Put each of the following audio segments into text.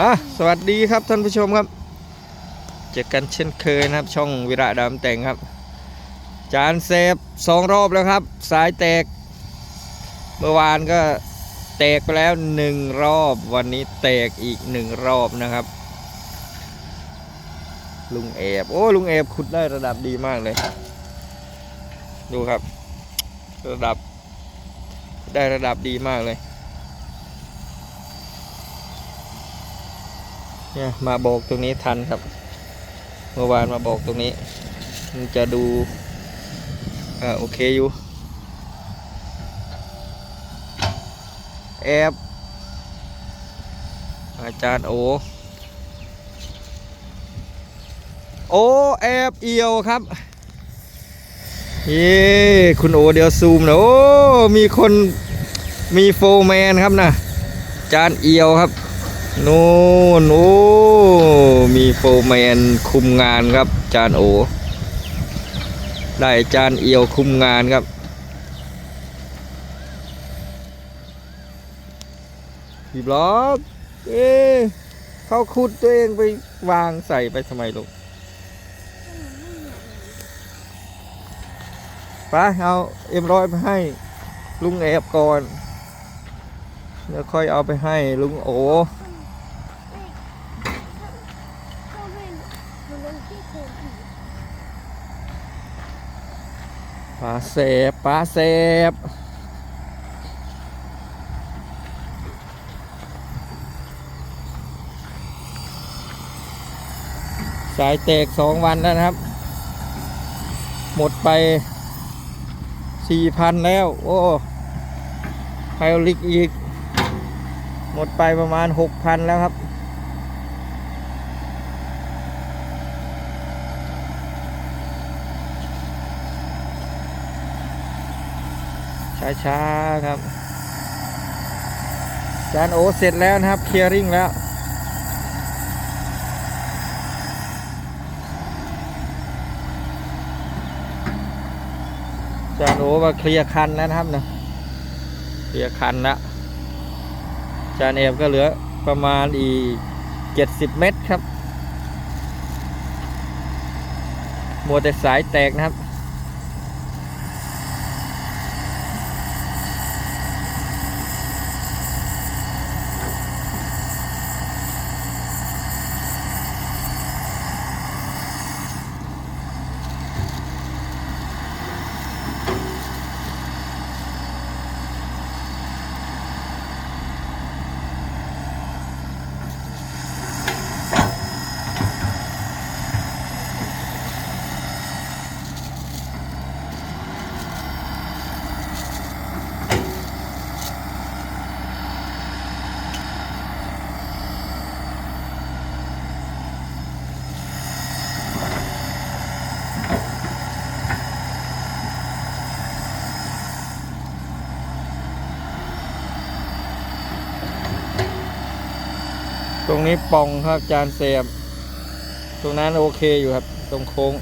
อะสวัสดีครับท่านผู้ชมครับ เจอกันเช่นเคยนะครับ ช่องวิระดามแต่งครับ จานเซฟสองรอบแล้วครับ สายแตก เมื่อวานก็แตกไปแล้วหนึ่งรอบวันนี้แตกอีกหนึ่งรอบนะครับ ลุงแอบโอ้ลุงแอบขุดได้ระดับดีมากเลย ดูครับ ระดับ ได้ระดับดีมากเลย เนี่ยมาโบกตรงนี้ทันครับ เมื่อวานมาโบกตรงนี้ มันจะดูอ่าโอเคอยู่แอบอาจารย์โอ โอแอบเอียวครับเย้คุณโอเดี๋ยวซูมหนะโอ้ มีคนมีโฟแมนครับนะจานเอียวครับ น่นโอ้มีโฟแมนคุมงานครับ จานโอ ได้จานเอียวคุมงานครับพี่บล็อเอ๊เขาคุดตัวเองไปวางใส่ไปทำไมลูกไปเอาเอ็มร้อยไปให้ ลุงแอบก่อนเดี๋ยวค่อยเอาไปให้ลุงโอ ปลาเสบปลาเสบสายแตกสองวันแล้วนะครับ หมดไปสี่พันแล้ว โอ้ไฮโอลิกอีก หมดไปประมาณหกพันแล้วครับ ช้าๆครับจานโอเสร็จแล้วนะครับ เคลียร์ริงแล้ว จานโอมาเคลียร์คันแล้วนะครับนะเคลียร์คันแล้วจานเอฟก็เหลือประมาณอีกเจ็ดสิบเมตรครับมัวแต่สายแตกนะครับ ตรงนี้ป่องครับจานเสียบตรงนั้นโอเคอยู่ครับ ตรงโค้ง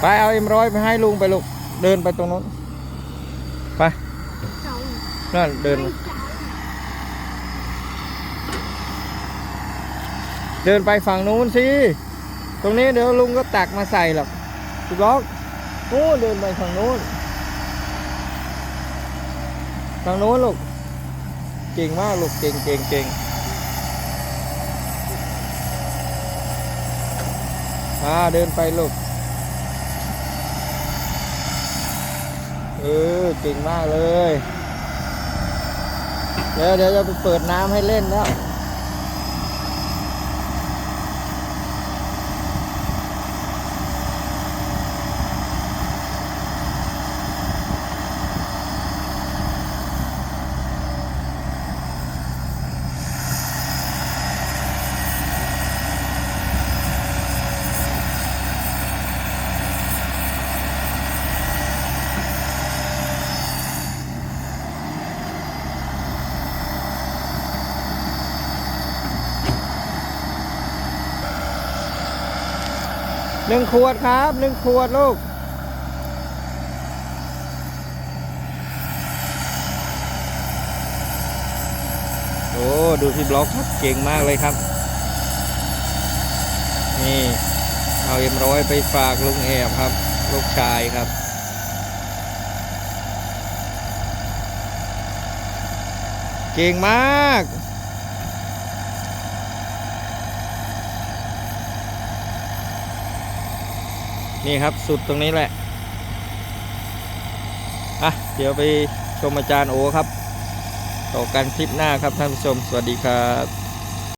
ไปเอาเอ็มร้อยไปให้ลุงไปลูก เดินไปตรงนู้น ไปนั่นเดิน เดินไปฝั่งนู้นสิ ตรงนี้เดี๋ยวลุงก็ตักมาใส่หรอกถูกล็อก โอ้เดินไปฝั่งนู้นฝั่งนู้นลูก เก่งมากลูก เก่งเก่งเก่งอ่าเดินไปลูก เออ เก่งมากเลย เดี๋ยวเดี๋ยวจะไปเปิดน้ำให้เล่นแล้ว หนึ่งขวดครับหนึ่งขวดลูก โอ้ ดูพี่บล็อกครับ เก่งมากเลยครับ นี่ เอาเอ็มร้อยไปฝากลุงแอบครับ ลูกชายครับเก่งมาก นี่ครับสุดตรงนี้แหละอะเดี๋ยวไปชมอาจารย์โอครับต่อกันคลิปหน้าครับท่านผู้ชม สวัสดีครับ